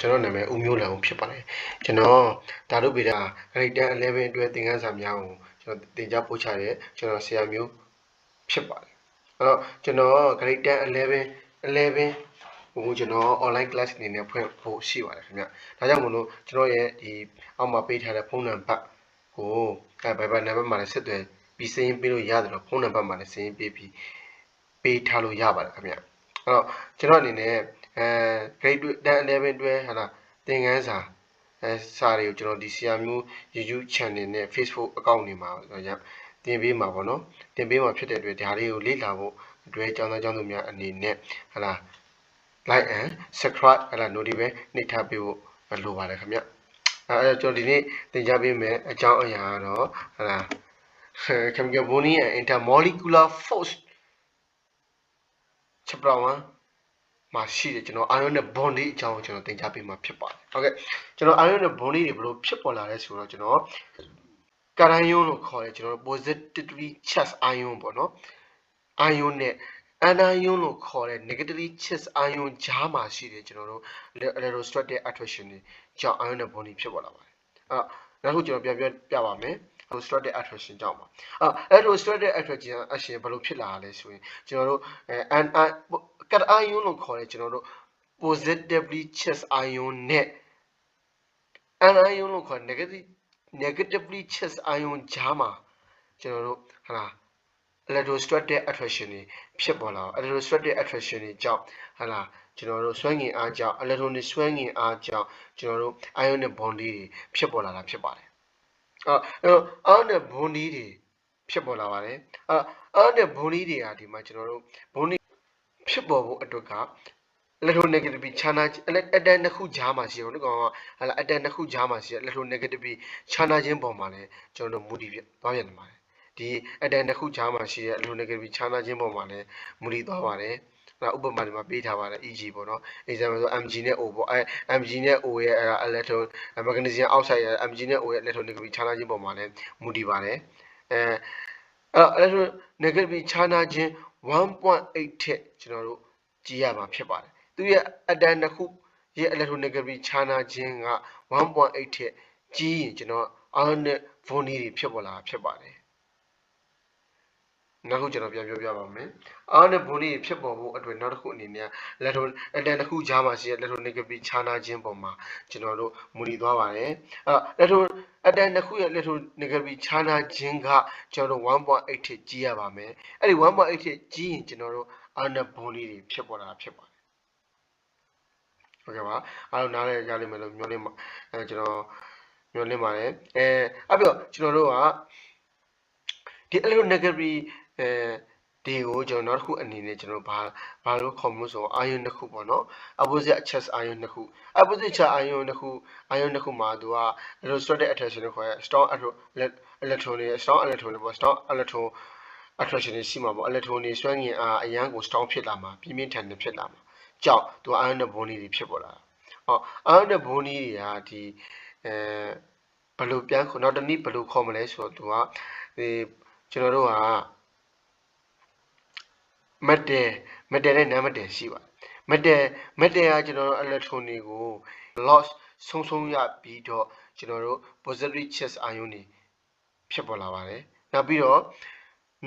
ကျွန်တော်နာမည်ဦးမျိုးလံဦးဖြစ်ပါတယ်ကျွန်တော်ဓာတုဗေဒ grade 10 11အတွက်သင်ခန်းစာများကိုကျွန်တော်သင်ကြားပို့ချတဲ့ကျွန်တော်ဆရာမျိုးဖြစ်ပါတယ်အဲ့တော့ကျွန်တော် grade 10 11 11ဟိုကျွန်တော် online class အနေနဲ့ဖွင့်ဖို့ရှိပါတယ်ခင်ဗျဒါကြောင့်မလို့ကျွန်တော်ရဲ့ဒီအောက်မှာပေးထားတဲ့ဖုန်းနံပါတ်ကိုအဲဘယ်ဘယ်နံပါတ်မှာလည်းဆက်သွယ်ပြီးစရင်းပေးလို့ရတယ်လို့ဖုန်းနံပါတ်မှာလည်းစရင်းပေးပြီးပေးထားလို့ရပါတယ်ခင်ဗျအဲ့တော့ကျွန်တော်အနေနဲ့ အဲ grade 10 11အတွက်ဟာလားသင်ခန်းစာအဲစာတွေကိုကျွန်တော်ဒီဆရာမျိုး YouTube channel နဲ့ Facebook account တွေမှာကျွန်တော်တင်ပေးမှာပေါ့နော်တင်ပေးမှာဖြစ်တဲ့အတွက်ဒါလေးကိုလေ့လာဖို့အတွက်ကျောင်းသားကျောင်းသူများအနေနဲ့ဟာလား like and subscribe ဟာလား notification နှိပ်ထားပေးဖို့လိုပါတယ်ခင်ဗျအဲကျွန်တော်ဒီနေ့သင်ကြားပေးမယ်အကြောင်းအရာကတော့ဟာလား chemical bonding and intermolecular force chapter 1 မှာရှိတယ်ကျွန်တော် ion နဲ့ bond တွေအကြောင်းကိုကျွန်တော်သင်ကြားပေးမှာဖြစ်ပါတယ်။ Okay ကျွန်တော် ion နဲ့ bond တွေဘယ်လိုဖြစ်ပေါ်လာလဲဆိုတော့ကျွန်တော်ကာရန်ယွန်းလို့ခေါ်တယ်ကျွန်တော် positively charged ion ပေါ့နော်။ ion နဲ့ anion လို့ခေါ်တဲ့ negatively charged ion ကြားမှာရှိတယ်ကျွန်တော်တို့ electrostatic attraction တွေကြောင့် ion နဲ့ bond တွေဖြစ်ပေါ်လာပါတယ်။အဲ့တော့နောက်တစ်ခုကျွန်တော်ပြန်ပြပြပါမယ်။ electrostatic attraction ကြောင့်ပါ။အဲ့ electrostatic attraction action ဘယ်လိုဖြစ်လာလဲဆိုရင်ကျွန်တော်တို့အဲ an ကတ် ion လို့ခေါ်တဲ့ကျွန်တော်တို့ positively charged ion နဲ့ an ion လို့ခေါ် negative negatively charged ion ကြားမှာကျွန်တော်တို့ဟာလား electrostatic attraction တွေဖြစ်ပေါ်လာအောင် electrostatic attraction တွေကြောင့်ဟာလားကျွန်တော်တို့ဆွဲငင်အားကြောင့် electron တွေဆွဲငင်အားကြောင့်ကျွန်တော်တို့ ion နဲ့ bond တွေဖြစ်ပေါ်လာတာဖြစ်ပါတယ် အဲ့တော့ ion နဲ့ bond တွေဖြစ်ပေါ်လာပါတယ်အဲ့ ion နဲ့ bond တွေဟာဒီမှာကျွန်တော်တို့ bond ဖြစ်ပေါ်ဖို့အတွက်က electronegativity ခြားနာအတန်တစ်ခုကြားမှာရှိတယ်ဒီကောင်ကဟာလာအတန်တစ်ခုကြားမှာရှိတယ် electronegativity ခြားနာခြင်းပုံမှာလည်းကျွန်တော်တို့မူတည်ပြသွားပြန်ပါတယ်ဒီအတန်တစ်ခုကြားမှာရှိတဲ့ electronegativity ခြားနာခြင်းပုံမှာလည်းမူတည်သွားပါတယ်အဲ့ ဒါဥပမာဒီမှာပေးထားပါတယ် EG ပေါ့နော် example ဆို Mg နဲ့ O ပေါ့အဲ Mg နဲ့ O ရဲ့အဲ့ဒါ electron magnesium oxide ရဲ့ Mg နဲ့ O ရဲ့ electronegativity ခြားနာခြင်းပုံမှာလည်းမူတည်ပါတယ်အဲအဲ့တော့ electronegativity ခြားနာခြင်း1.8ထက်ကျွန်တော်တို့ကြည့်ရမှာဖြစ်ပါတယ်သူရဲ့အတန်တစ်ခုရဲ့ electronegativity ခြားနာခြင်းက1.8ထက်ကြီးရင်ကျွန်တော်အားနဲ့ voni တွေဖြစ်ပေါ်လာဖြစ်ပါတယ် နောက်ခုကျွန်တော်ပြန်ပြောပြပါမယ်အားနဲ့ voni ဖြစ်ပေါ်ဖို့အတွက်နောက်တစ်ခုအနေနဲ့ electron အတန်တစ်ခုကြားမှာရှိတဲ့ electronegativity ခြားနာခြင်းပုံမှာကျွန်တော်တို့မူတည်သွားပါတယ်အဲ့တော့ electron အတန်တစ်ခုရဲ့ electronegativity ခြားနာခြင်းကကျွန်တော်တို့1.8ထက်ကြီးရပါမယ်အဲ့ဒီ1.8ထက်ကြီးရင်ကျွန်တော်တို့အားနဲ့ voni တွေဖြစ်ပေါ်လာဖြစ်ပါတယ်ဟုတ်ကဲ့ပါအားလုံးနားလည်ကြလိမ့်မယ်လို့မျှော်လင့်ပါအဲကျွန်တော်မျှော်လင့်ပါတယ်အဲအဲ့ပြီးတော့ကျွန်တော်တို့ကဒီ electronegativity အဲဒီကိုကျွန်တော်နောက်တစ်ခုအနေနဲ့ကျွန်တော်ဘာဘာလို့ခေါ်မှုဆို ion တစ်ခုပေါ့နော် opposite charge ion တစ်ခု opposite charge ion တစ်ခု ion တစ်ခုမှာသူက electrostatic attraction လို့ခေါ်ရဲ strong electron တွေ strong electron တွေပေါ့ strong electron attraction တွေရှိမှာပေါ့ electron တွေဆွဲငင်အားအရန်ကို strong ဖြစ်လာမှာပြင်းပြင်းထန်ထန်ဖြစ်လာမှာကြောင့်သူ ion နဲ့ bond တွေဖြစ်ပေါ်လာတာဟော ion နဲ့ bond တွေကဒီအဲဘယ်လိုပြန်ခေါ်နောက်တစ်နည်းဘယ်လိုခေါ်မလဲဆိုတော့သူကဒီကျွန်တော်တို့က မက်တယ်မက်တယ်နဲ့နာမက်တယ်ရှိပါတယ်မက်တယ်မက်တယ်ကကျွန်တော်တို့ electron တွေကို loss ဆုံးဆုံးရပြီးတော့ကျွန်တော်တို့ positive charge ion တွေဖြစ်ပေါ်လာပါတယ်နောက်ပြီးတော့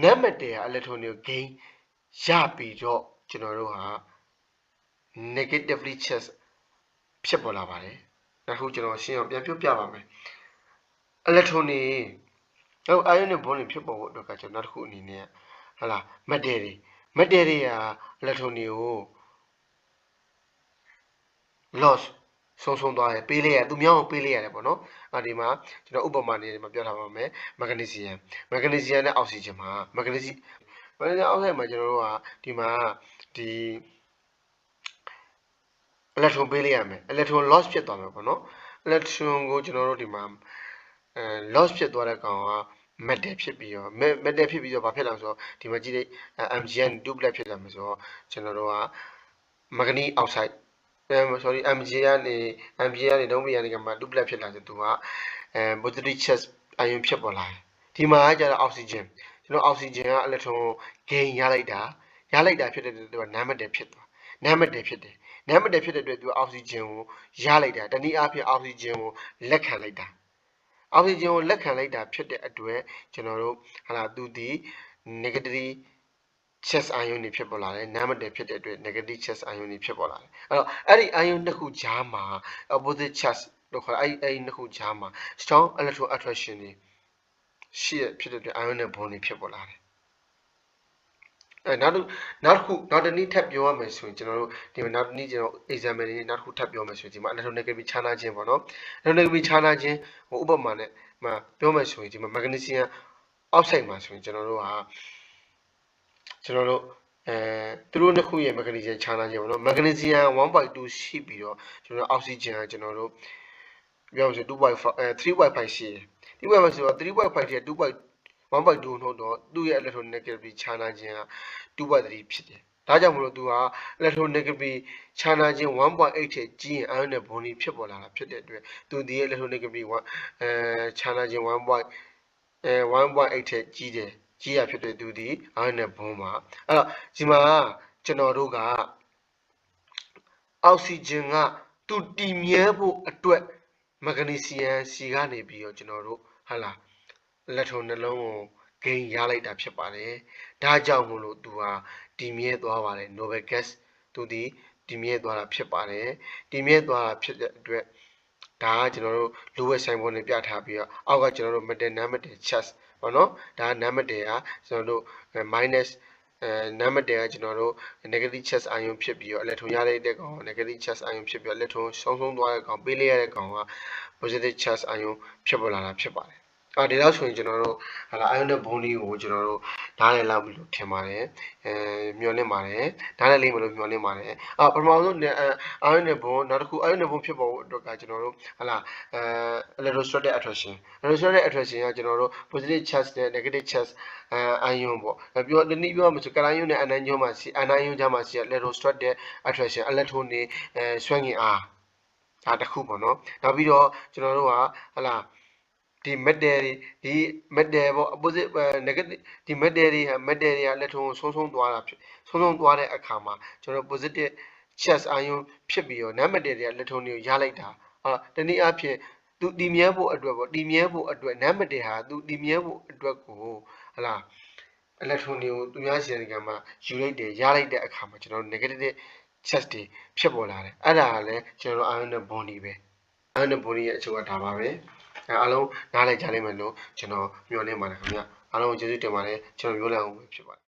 net matter က electron တွေကို gain ရပြီးတော့ကျွန်တော်တို့ဟာ negatively charge ဖြစ်ပေါ်လာပါတယ်နောက်ခုကျွန်တော်ရှင်းအောင်ပြန်ပြောပြပါမယ် electron တွေဟို ion နဲ့ bond တွေဖြစ်ပေါ်ဖို့အတွက်ကကျွန်တော်နောက်တစ်ခုအနေနဲ့ဟလာ matter တွေ matter တွေ က electron တွေကို loss ဆုံးဆုံးသွားတယ်ပေးလိုက်ရသူများကိုပေးလိုက်ရတယ်ပေါ့နော်အဲဒီမှာကျွန်တော်ဥပမာနေမှာပြောထားပါမယ်မက်ဂနီဆီယမ်မက်ဂနီဆီယမ်နဲ့အောက်ဆီဂျင်မှာမက်ဂနီဆီမက်ဂနီဆီယမ်အောက်ဆီဂျင်မှာကျွန်တော်တို့ကဒီမှာဒီ electron ပေးလိုက်ရမယ် electron loss ဖြစ်သွားမယ်ပေါ့နော် electron ကိုကျွန်တော်တို့ဒီမှာအဲ loss ဖြစ်သွားတဲ့ကောင်က metal ဖြစ်ပြီးတော့ metal ဖြစ်ပြီးတော့ဘာဖြစ်လာဆိုတော့ဒီမှာကြည့်လိုက် MgN duplex ဖြစ်လာမယ်ဆိုတော့ကျွန်တော်တို့က manganese oxide အဲ sorry Mg ကနေ Mg ကနေဒုံးမရနေကမှ duplex ဖြစ်လာဆိုသူကအဲ positive charge ion ဖြစ်ပေါ်လာတယ်ဒီမှာကျတော့ oxygen ကျွန်တော် oxygen က electron gain ရလိုက်တာရလိုက်တာဖြစ်တဲ့အတွက် non metal ဖြစ်သွား non metal ဖြစ်တယ်နာမတယ်ဖြစ်တဲ့အတွက်သူအောက်ဆီဂျင်ကိုရလိုက်တာတနည်းအားဖြင့်အောက်ဆီဂျင်ကိုလက်ခံလိုက်တာ အောက်ဆီဂျင်ကိုလက်ခံလိုက်တာဖြစ်တဲ့အတွက်ကျွန်တော်တို့ဟာလာသူဒီ negative chest ion တွေဖြစ်ပေါ်လာတယ်နာမတယ်ဖြစ်တဲ့အတွက် negative chest ion တွေဖြစ်ပေါ်လာတယ်အဲ့တော့အဲ့ဒီ ion နှစ်ခုကြားမှာ opposite chest လို့ခေါ်အဲ့အဲ့နှစ်ခုကြားမှာ strong electron attraction တွေရှိရဖြစ်တဲ့အတွက် ion နဲ့ bond တွေဖြစ်ပေါ်လာတယ် အဲနောက်တစ်နောက်တစ်ခုနောက်တစ်နည်းထပ်ပြောရမယ်ဆိုရင်ကျွန်တော်တို့ဒီမှာနောက်တစ်နည်းကျွန်တော် example လေးနောက်တစ်ခုထပ်ပြောမယ်ဆိုရင်ဒီမှာ electronegativity ခြားနာခြင်းပေါ့နော် electronegativity ခြားနာခြင်းဟိုဥပမာနဲ့မှာပြောမယ်ဆိုရင်ဒီမှာ magnesium oxide မှာဆိုရင်ကျွန်တော်တို့ဟာကျွန်တော်တို့အဲသူတို့နှစ်ခုရဲ့ magnesium ခြားနာခြင်းပေါ့နော် magnesium 1.2ရှိပြီးတော့ကျွန်တော်တို့ oxygen ကကျွန်တော်တို့ပြောမယ်ဆို2.5အဲ3.5ရှိတယ်3.5ဆိုတော့3.5ထဲ2.5 1.2နှုတ်တော့သူ့ရဲ့ electronegativity ခြားနာခြင်းက2.3ဖြစ်တယ်ဒါကြောင့်မလို့သူက electronegativity ခြားနာခြင်း1.8ထက်ကြီးရင် ion နဲ့ bond ဖြစ်ပေါ်လာတာဖြစ်တဲ့အတွက်သူဒီရဲ့ electronegativity 1အဲခြားနာခြင်း 1. အဲ1.8ထက်ကြီးတယ်ကြီးရဖြစ်တဲ့သူဒီ ion နဲ့ bond မှာအဲ့တော့ဒီမှာကျွန်တော်တို့ကအောက်ဆီဂျင်ကသူတည်မြဲဖို့အတွက်မက်ဂနီဆီယမ်စီကနေပြီးတော့ကျွန်တော်တို့ဟာလား လက်ထုံနှလုံးကိုဂိမ်းရလိုက်တာဖြစ်ပါတယ်။ဒါကြောင့်မို့လို့သူဟာဒီမြဲသွားပါတယ် Nobel gas သူဒီဒီမြဲသွားတာဖြစ်ပါတယ်။ဒီမြဲသွားတာဖြစ်တဲ့အတွက်ဒါကကျွန်တော်တို့လိုဝက်ဆိုင်ပေါ်နေပြထားပြီးတော့အောက်ကကျွန်တော်တို့ metal non-metal chest ပေါ့နော်။ဒါ non-metal ကကျွန်တော်တို့ minus အဲ non-metal ကကျွန်တော်တို့ negative chest ion ဖြစ်ပြီးတော့ electron ရတဲ့ကောင် negative chest ion ဖြစ်ပြီးတော့ electron ဆုံးဆုံးသွားတဲ့ကောင်ပေးလိုက်ရတဲ့ကောင်က positive chest ion ဖြစ်ပေါ်လာတာဖြစ်ပါတယ် အာဒီလောက်ဆိုရင်ကျွန်တော်တို့ဟာလာ ionic bond ကိုကျွန်တော်တို့နားလည်လောက်ပြီလို့ထင်ပါတယ်အဲမျှော်လင့်ပါတယ်နားလည်လိမ့်မယ်လို့မျှော်လင့်ပါတယ်အာပထမဆုံး ionic bond နောက်တစ်ခု ionic bond ဖြစ်ပေါ်ဖို့အတွက်ကကျွန်တော်တို့ဟာလာအဲ electrostatic attraction electrostatic attraction ကကျွန်တော်တို့ positive charge နဲ့ negative charge အဲ ion ပေါ့ပြောတနည်းပြောမှဆို cation နဲ့ anion မှာစီ anion ကြားမှာစီ electrostatic attraction electron တွေအဲဆွဲငင်အားဒါတစ်ခုပေါ့နော်နောက်ပြီးတော့ကျွန်တော်တို့ကဟာလာ ဒီ metal တွေဒီ metal ပေါ့ opposite negative ဒီ metal တွေဟာ metal တွေကလက်ထုံးဆုံးဆုံးသွားတာဖြစ်ဆုံးဆုံးသွားတဲ့အခါမှာကျွန်တော် positive charge ion ဖြစ်ပြီးတော့ non metal တွေကလက်ထုံးတွေကိုရလိုက်တာဟာတနည်းအားဖြင့်သူတည်မြဲဖို့အတွက်ပေါ့တည်မြဲဖို့အတွက် non metal ဟာသူတည်မြဲဖို့အတွက်ကိုဟလာ electron တွေကိုသူများစီရင်ကမှာယူလိုက်တယ်ရလိုက်တဲ့အခါမှာကျွန်တော် negative charge တွေဖြစ်ပေါ်လာတယ်အဲ့ဒါကလည်းကျွန်တော် ion နဲ့ bond ပဲ ion နဲ့ bond ရဲ့အချို့ကဒါပါပဲ အဲအားလုံးနားလည်ကြလိမ့်မယ်လို့ကျွန်တော်မျှော်လင့်ပါတယ်ခင်ဗျာအားလုံးကျေးဇူးတင်ပါတယ်ကျွန်တော်မျိုးလံအောင်ဖြစ်ပါတယ်